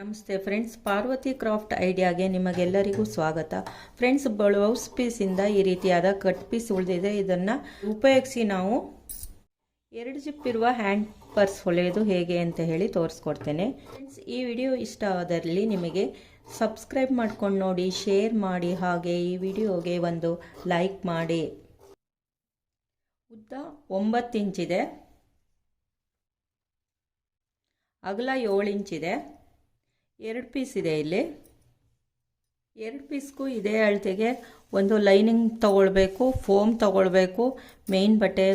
ನಮಸ್ತೆ friends, Parvati craft ಐಡಿಯಾಗೆ ನಿಮಗೆಲ್ಲರಿಗೂ ಸ್ವಾಗತ. ಫ್ರೆಂಡ್ಸ್, ಬ್ಲೌಸ್ ಪೀಸಿಂದ ಈ ರೀತಿಯಾದ ಕಟ್ ಪೀಸ್ ಉಳಿದಿದೆ. ಇದನ್ನು ಉಪಯೋಗಿಸಿ ನಾವು ಎರಡು ಜಿಪ್ ಇರುವ ಹ್ಯಾಂಡ್ ಪರ್ಸ್ ಹೊಲೆಯೋದು ಹೇಗೆ ಅಂತ ಹೇಳಿ ತೋರಿಸ್ಕೊಡ್ತೇನೆ. ಫ್ರೆಂಡ್ಸ್, ಈ ವಿಡಿಯೋ ಇಷ್ಟ ಆದಲ್ಲಿ ನಿಮಗೆ ಸಬ್ಸ್ಕ್ರೈಬ್ ಮಾಡ್ಕೊಂಡು ನೋಡಿ, ಶೇರ್ ಮಾಡಿ, ಹಾಗೆ ಈ ವಿಡಿಯೋಗೆ ಒಂದು ಲೈಕ್ ಮಾಡಿ. ಉದ್ದ ಒಂಬತ್ತು ಇಂಚಿದೆ. ಅಗಲ ಏಳು ಇಂಚಿದೆ. ಎರಡು ಪೀಸ್ ಇದೆ ಇಲ್ಲಿ. ಎರಡು ಪೀಸ್ಗೂ ಇದೇ ಅಳತೆಗೆ ಒಂದು ಲೈನಿಂಗ್ ತಗೊಳ್ಬೇಕು, ಫೋಮ್ ತಗೊಳ್ಬೇಕು, ಮೇನ್ ಬಟ್ಟೆ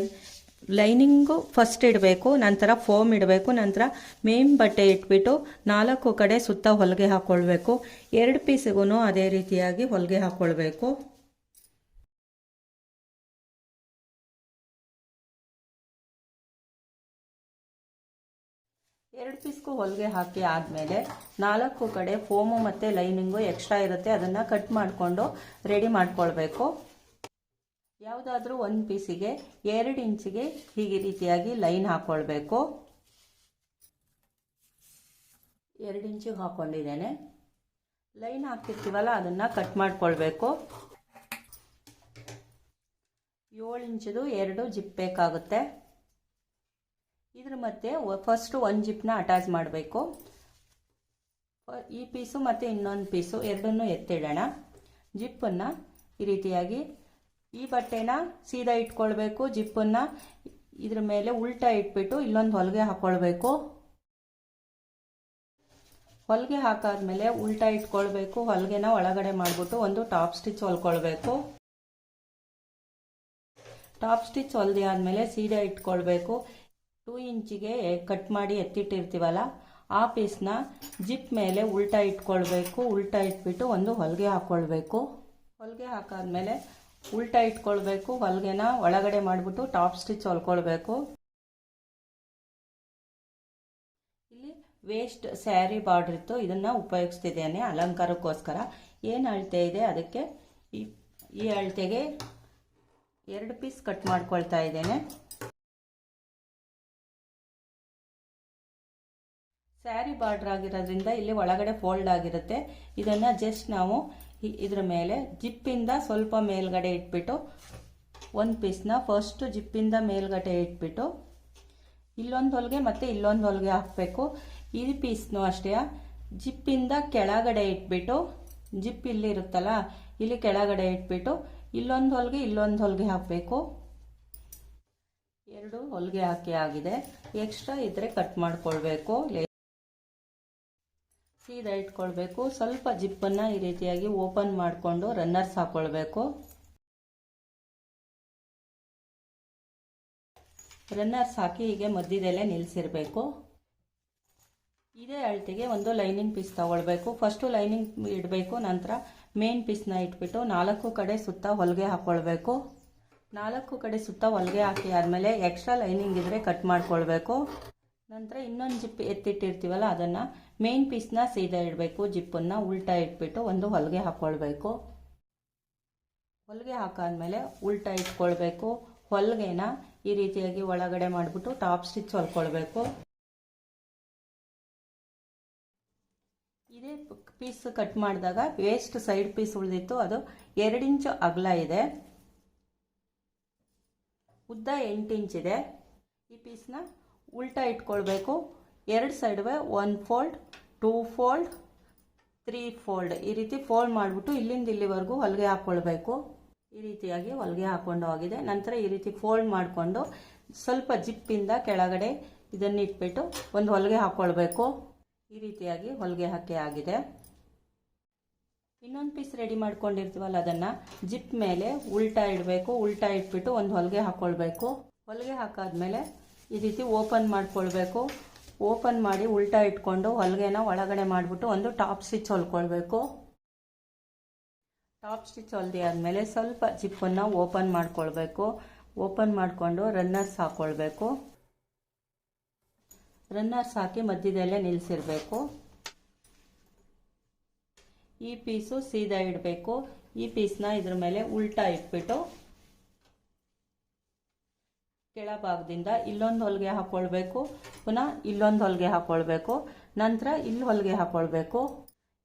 ಲೈನಿಂಗು ಫಸ್ಟ್ ಇಡಬೇಕು, ನಂತರ ಫೋಮ್ ಇಡಬೇಕು, ನಂತರ ಮೇನ್ ಬಟ್ಟೆ ಇಟ್ಬಿಟ್ಟು ನಾಲ್ಕು ಕಡೆ ಸುತ್ತ ಹೊಲಿಗೆ ಹಾಕ್ಕೊಳ್ಬೇಕು ಎರಡು ಪೀಸಿಗೂ ಅದೇ ರೀತಿಯಾಗಿ ಹೊಲಿಗೆ ಹಾಕ್ಕೊಳ್ಬೇಕು ಎರಡು ಪೀಸ್ಗೂ ಹೊಲಿಗೆ ಹಾಕಿ ಆದಮೇಲೆ ನಾಲ್ಕು ಕಡೆ ಫೋಮು ಮತ್ತು ಲೈನಿಂಗು ಎಕ್ಸ್ಟ್ರಾ ಇರುತ್ತೆ. ಅದನ್ನು ಕಟ್ ಮಾಡಿಕೊಂಡು ರೆಡಿ ಮಾಡಿಕೊಳ್ಬೇಕು. ಯಾವುದಾದ್ರೂ ಒಂದು ಪೀಸಿಗೆ ಎರಡು ಇಂಚಿಗೆ ಹೀಗೆ ರೀತಿಯಾಗಿ ಲೈನ್ ಹಾಕ್ಕೊಳ್ಬೇಕು ಎರಡು ಇಂಚಿಗೆ ಹಾಕ್ಕೊಂಡಿದ್ದೇನೆ ಲೈನ್ ಹಾಕಿರ್ತೀವಲ್ಲ ಅದನ್ನು ಕಟ್ ಮಾಡಿಕೊಳ್ಬೇಕು. ಏಳು ಇಂಚದು ಎರಡು ಜಿಪ್ ಬೇಕಾಗುತ್ತೆ. ಇದ್ರ ಮತ್ತೆ ಫಸ್ಟು ಒಂದು ಜಿಪ್ನ ಅಟ್ಯಾಚ್ ಮಾಡಬೇಕು. ಈ ಪೀಸು ಮತ್ತು ಇನ್ನೊಂದು ಪೀಸು, ಎರಡನ್ನೂ ಎತ್ತಿಡೋಣ. ಜಿಪ್ಪನ್ನು ಈ ರೀತಿಯಾಗಿ ಈ ಬಟ್ಟೆನ ಸೀದಾ ಇಟ್ಕೊಳ್ಬೇಕು. ಜಿಪ್ಪನ್ನು ಇದ್ರ ಮೇಲೆ ಉಲ್ಟಾ ಇಟ್ಬಿಟ್ಟು ಇಲ್ಲೊಂದು ಹೊಲಿಗೆ ಹಾಕ್ಕೊಳ್ಬೇಕು ಹೊಲಿಗೆ ಹಾಕಾದ್ಮೇಲೆ ಉಲ್ಟಾ ಇಟ್ಕೊಳ್ಬೇಕು. ಹೊಲಿಗೆನ ಒಳಗಡೆ ಮಾಡಿಬಿಟ್ಟು ಒಂದು ಟಾಪ್ ಸ್ಟಿಚ್ ಹೊಲ್ಕೊಳ್ಬೇಕು. ಟಾಪ್ ಸ್ಟಿಚ್ ಹೊಲ್ದೆ ಆದಮೇಲೆ ಸೀದಾ ಇಟ್ಕೊಳ್ಬೇಕು. ಟೂ ಇಂಚಿಗೆ ಕಟ್ ಮಾಡಿ ಎತ್ತಿಟ್ಟಿರ್ತೀವಲ್ಲ, ಆ ಪೀಸ್ನ ಜಿಪ್ ಮೇಲೆ ಉಲ್ಟಾ ಇಟ್ಕೊಳ್ಬೇಕು. ಉಲ್ಟಾ ಇಟ್ಬಿಟ್ಟು ಒಂದು ಹೊಲಿಗೆ ಹಾಕ್ಕೊಳ್ಬೇಕು ಹೊಲಿಗೆ ಹಾಕಾದ್ಮೇಲೆ ಉಲ್ಟಾ ಇಟ್ಕೊಳ್ಬೇಕು. ಹೊಲಿಗೆನ ಒಳಗಡೆ ಮಾಡಿಬಿಟ್ಟು ಟಾಪ್ ಸ್ಟಿಚ್ ಹೊಲ್ಕೊಳ್ಬೇಕು. ಇಲ್ಲಿ ವೇಸ್ಟ್ ಸ್ಯಾರಿ ಬಾರ್ಡ್ರ್ ಇತ್ತು. ಇದನ್ನು ಉಪಯೋಗಿಸ್ತಿದ್ದೇನೆ ಅಲಂಕಾರಕ್ಕೋಸ್ಕರ. ಏನು ಅಳತೆ ಇದೆ ಅದಕ್ಕೆ ಈ ಅಳತೆಗೆ ಎರಡು ಪೀಸ್ ಕಟ್ ಮಾಡ್ಕೊಳ್ತಾ ಇದ್ದೇನೆ. ಸ್ಯಾರಿ ಬಾರ್ಡ್ರ್ ಆಗಿರೋದ್ರಿಂದ ಇಲ್ಲಿ ಒಳಗಡೆ ಫೋಲ್ಡ್ ಆಗಿರುತ್ತೆ. ಇದನ್ನು ಜಸ್ಟ್ ನಾವು ಇದ್ರ ಮೇಲೆ ಜಿಪ್ಪಿಂದ ಸ್ವಲ್ಪ ಮೇಲ್ಗಡೆ ಇಟ್ಬಿಟ್ಟು ಒಂದು ಪೀಸ್ನ ಫಸ್ಟ್ ಜಿಪ್ಪಿಂದ ಮೇಲ್ಗಡೆ ಇಟ್ಬಿಟ್ಟು ಇಲ್ಲೊಂದು ಹೊಲಿಗೆ ಮತ್ತು ಇಲ್ಲೊಂದು ಹೊಲಿಗೆ ಹಾಕಬೇಕು. ಈ ಪೀಸ್ನು ಅಷ್ಟೇ. ಜಿಪ್ಪಿಂದ ಕೆಳಗಡೆ ಇಟ್ಬಿಟ್ಟು, ಜಿಪ್ ಇಲ್ಲಿ ಇರುತ್ತಲ್ಲ, ಇಲ್ಲಿ ಕೆಳಗಡೆ ಇಟ್ಬಿಟ್ಟು ಇಲ್ಲೊಂದು ಹೊಲಿಗೆ ಇಲ್ಲೊಂದು ಹೊಲಿಗೆ ಹಾಕಬೇಕು. ಎರಡು ಹೊಲಿಗೆ ಹಾಕಿ ಆಗಿದೆ. ಎಕ್ಸ್ಟ್ರಾ ಇದ್ರೆ ಕಟ್ ಮಾಡ್ಕೊಳ್ಬೇಕು. ಸೀದಾ ಇಟ್ಕೊಳ್ಬೇಕು. ಸ್ವಲ್ಪ ಜಿಪ್ಪನ್ನು ಈ ರೀತಿಯಾಗಿ ಓಪನ್ ಮಾಡಿಕೊಂಡು ರನ್ನರ್ಸ್ ಹಾಕ್ಕೊಳ್ಬೇಕು ರನ್ನರ್ಸ್ ಹಾಕಿ ಹೀಗೆ ಮಧ್ಯದಲ್ಲೇ ನಿಲ್ಲಿಸಿರಬೇಕು ಇದೇ ಅಳತೆಗೆ ಒಂದು ಲೈನಿಂಗ್ ಪೀಸ್ ತಗೊಳ್ಬೇಕು. ಫಸ್ಟು ಲೈನಿಂಗ್ ಇಡಬೇಕು, ನಂತರ ಮೇನ್ ಪೀಸ್ನ ಇಟ್ಬಿಟ್ಟು ನಾಲ್ಕು ಕಡೆ ಸುತ್ತ ಹೊಲಿಗೆ ಹಾಕ್ಕೊಳ್ಬೇಕು ನಾಲ್ಕು ಕಡೆ ಸುತ್ತ ಹೊಲಿಗೆ ಹಾಕಿ ಆದಮೇಲೆ ಎಕ್ಸ್ಟ್ರಾ ಲೈನಿಂಗ್ ಇದ್ದರೆ ಕಟ್ ಮಾಡ್ಕೊಳ್ಬೇಕು. ನಂತರ ಇನ್ನೊಂದು ಜಿಪ್ ಎತ್ತಿಟ್ಟಿರ್ತೀವಲ್ಲ, ಅದನ್ನು ಮೇನ್ ಪೀಸ್ನ ಸೀದಾ ಇಡಬೇಕು, ಜಿಪ್ಪನ್ನು ಉಲ್ಟಾ ಇಟ್ಬಿಟ್ಟು ಒಂದು ಹೊಲಿಗೆ ಹಾಕ್ಕೊಳ್ಬೇಕು ಹೊಲಿಗೆ ಹಾಕಾದ್ಮೇಲೆ ಉಲ್ಟಾ ಇಟ್ಕೊಳ್ಬೇಕು. ಹೊಲಿಗೆನ ಈ ರೀತಿಯಾಗಿ ಒಳಗಡೆ ಮಾಡಿಬಿಟ್ಟು ಟಾಪ್ ಸ್ಟಿಚ್ ಹೊಲ್ಕೊಳ್ಬೇಕು. ಇದೇ ಪೀಸ್ ಕಟ್ ಮಾಡಿದಾಗ ವೇಸ್ಟ್ ಸೈಡ್ ಪೀಸ್ ಉಳಿದಿತ್ತು, ಅದು ಎರಡು ಇಂಚು ಅಗಲ ಇದೆ. ಉದ್ದ ಎಂಟು ಇಂಚಿದೆ ಈ ಪೀಸ್ನ ಉಲ್ಟಾ ಇಟ್ಕೊಳ್ಬೇಕು. ಎರಡು ಸೈಡ್ವೆ one fold two fold three fold ಈ ರೀತಿ ಫೋಲ್ಡ್ ಮಾಡಿಬಿಟ್ಟು ಇಲ್ಲಿಂದ ಇಲ್ಲಿವರೆಗೂ ಹೊಲಿಗೆ ಹಾಕ್ಕೊಳ್ಬೇಕು ಈ ರೀತಿಯಾಗಿ ಹೊಲಿಗೆ ಹಾಕ್ಕೊಂಡು ಹೋಗಿದೆ. ನಂತರ ಈ ರೀತಿ ಫೋಲ್ಡ್ ಮಾಡಿಕೊಂಡು ಸ್ವಲ್ಪ ಜಿಪ್ಪಿಂದ ಕೆಳಗಡೆ ಇದನ್ನು ಇಟ್ಬಿಟ್ಟು ಒಂದು ಹೊಲಿಗೆ ಹಾಕ್ಕೊಳ್ಬೇಕು ಈ ರೀತಿಯಾಗಿ ಹೊಲಿಗೆ ಹಾಕಿ ಆಗಿದೆ. ಇನ್ನೊಂದು ಪೀಸ್ ರೆಡಿ ಮಾಡ್ಕೊಂಡಿರ್ತೀವಲ್ಲ ಅದನ್ನು, ಜಿಪ್ ಮೇಲೆ ಉಲ್ಟಾ ಇಡಬೇಕು. ಉಲ್ಟಾ ಇಟ್ಬಿಟ್ಟು ಒಂದು ಹೊಲಿಗೆ ಹಾಕ್ಕೊಳ್ಬೇಕು ಹೊಲಿಗೆ ಹಾಕಾದ್ಮೇಲೆ ಈ ರೀತಿ ಓಪನ್ ಮಾಡ್ಕೊಳ್ಬೇಕು. ಓಪನ್ ಮಾಡಿ ಉಲ್ಟಾ ಇಟ್ಕೊಂಡು ಹೊಲಿಗೆನ ಒಳಗಡೆ ಮಾಡಿಬಿಟ್ಟು ಒಂದು ಟಾಪ್ ಸ್ಟಿಚ್ ಹೊಲ್ಕೊಳ್ಬೇಕು. ಟಾಪ್ ಸ್ಟಿಚ್ ಹೊಲ್ದಿ ಆದಮೇಲೆ ಸ್ವಲ್ಪ ಜಿಪ್ಪನ್ನು ಓಪನ್ ಮಾಡ್ಕೊಳ್ಬೇಕು. ಓಪನ್ ಮಾಡಿಕೊಂಡು ರನ್ನರ್ಸ್ ಹಾಕ್ಕೊಳ್ಬೇಕು ರನ್ನರ್ಸ್ ಹಾಕಿ ಮಧ್ಯದಲ್ಲೇ ನಿಲ್ಲಿಸಿರ್ಬೇಕು ಈ ಪೀಸು ಸೀದಾ ಇಡಬೇಕು. ಈ ಪೀಸ್ನ ಇದ್ರ ಮೇಲೆ ಉಲ್ಟಾ ಇಟ್ಬಿಟ್ಟು ಕೆಳಭಾಗದಿಂದ ಇಲ್ಲೊಂದು ಹೊಲಿಗೆ ಹಾಕ್ಕೊಳ್ಬೇಕು ಪುನಃ ಇಲ್ಲೊಂದು ಹೊಲಿಗೆ ಹಾಕ್ಕೊಳ್ಬೇಕು ನಂತರ ಇಲ್ಲಿ ಹೊಲಿಗೆ ಹಾಕ್ಕೊಳ್ಬೇಕು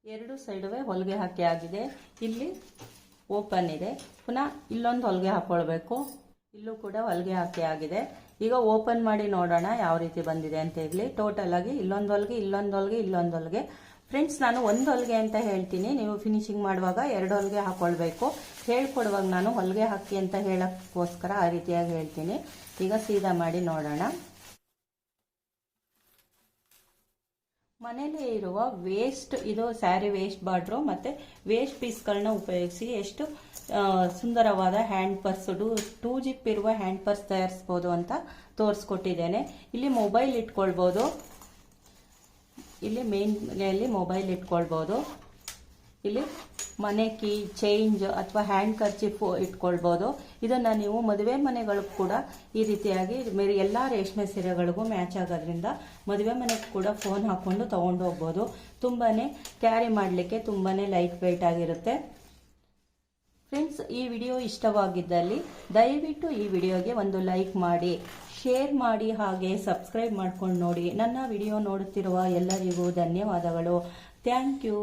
ಎರಡು ಸೈಡುವೆ ಹೊಲಿಗೆ ಹಾಕಿ ಆಗಿದೆ. ಇಲ್ಲಿ ಓಪನ್ ಇದೆ. ಪುನಃ ಇಲ್ಲೊಂದು ಹೊಲಿಗೆ ಹಾಕ್ಕೊಳ್ಬೇಕು ಇಲ್ಲೂ ಕೂಡ ಹೊಲಿಗೆ ಹಾಕಿ ಆಗಿದೆ. ಈಗ ಓಪನ್ ಮಾಡಿ ನೋಡೋಣ ಯಾವ ರೀತಿ ಬಂದಿದೆ ಅಂತ ಹೇಳಿ. ಟೋಟಲ್ ಆಗಿ ಇಲ್ಲೊಂದು ಹೊಲಿಗೆ ಇಲ್ಲೊಂದು ಹೊಲಿಗೆ ಇಲ್ಲೊಂದು ಹೊಲಿಗೆ ಫ್ರೆಂಡ್ಸ್ ನಾನು ಒಂದು ಹೊಲಿಗೆ ಅಂತ ಹೇಳ್ತೀನಿ. ನೀವು ಫಿನಿಶಿಂಗ್ ಮಾಡುವಾಗ ಎರಡು ಹೊಲಿಗೆ ಹಾಕೊಳ್ಬೇಕು. ಹೇಳ್ಕೊಡುವಾಗ ನಾನು ಹೊಲಿಗೆ ಹಾಕಿ ಅಂತ ಹೇಳೋಕ್ಕೋಸ್ಕರ ಆ ರೀತಿಯಾಗಿ ಹೇಳ್ತೀನಿ. ಈಗ ಸೀದಾ ಮಾಡಿ ನೋಡೋಣ. ಮನೇಲಿ ಇರುವ ವೇಸ್ಟ್ ಇದು ಸ್ಯಾರಿ ವೇಸ್ಟ್ ಬಾರ್ಡ್ರು ಮತ್ತು ವೇಸ್ಟ್ ಪೀಸ್ಗಳನ್ನ ಉಪಯೋಗಿಸಿ ಎಷ್ಟು ಸುಂದರವಾದ hand purse two two zip ಇರುವ ಹ್ಯಾಂಡ್ ಪರ್ಸ್ ತಯಾರಿಸ್ಬೋದು ಅಂತ ತೋರಿಸ್ಕೊಟ್ಟಿದ್ದೇನೆ. ಇಲ್ಲಿ ಮೊಬೈಲ್ ಇಟ್ಕೊಳ್ಬೋದು. ಇಲ್ಲಿ ಮೇನ್ಲಿ ಮೊಬೈಲ್ ಇಟ್ಕೊಳ್ಬೋದು. ಇಲ್ಲಿ ಮನೆ ಕೀ ಚೇಂಜ್ ಅಥವಾ ಹ್ಯಾಂಡ್ ಕರ್ಚಿಫು ಇಟ್ಕೊಳ್ಬೋದು. ಇದನ್ನು ನೀವು ಮದುವೆ ಮನೆಗಳು ಕೂಡ ಈ ರೀತಿಯಾಗಿ ಮೇರೆ ಎಲ್ಲ ರೇಷ್ಮೆ ಸೀರೆಗಳಿಗೂ ಮ್ಯಾಚ್ ಆಗೋದ್ರಿಂದ ಮದುವೆ ಮನೆಗೆ ಕೂಡ ಫೋನ್ ಹಾಕ್ಕೊಂಡು ತೊಗೊಂಡು ಹೋಗ್ಬೋದು. ತುಂಬಾ ಕ್ಯಾರಿ ಮಾಡಲಿಕ್ಕೆ ತುಂಬಾ ಲೈಟ್ ವೆಯ್ಟ್ ಆಗಿರುತ್ತೆ. ಫ್ರೆಂಡ್ಸ್ ಈ ವಿಡಿಯೋ ಇಷ್ಟವಾಗಿದ್ದಲ್ಲಿ ದಯವಿಟ್ಟು ಈ ವಿಡಿಯೋಗೆ ಒಂದು ಲೈಕ್ ಮಾಡಿ. ಶೇರ್ ಮಾಡಿ ಹಾಗೆ ಸಬ್ಸ್ಕ್ರೈಬ್ ಮಾಡ್ಕೊಂಡು ನೋಡಿ. ನನ್ನ ವಿಡಿಯೋ ನೋಡುತ್ತಿರುವ ಎಲ್ಲರಿಗೂ ಧನ್ಯವಾದಗಳು. Thank you.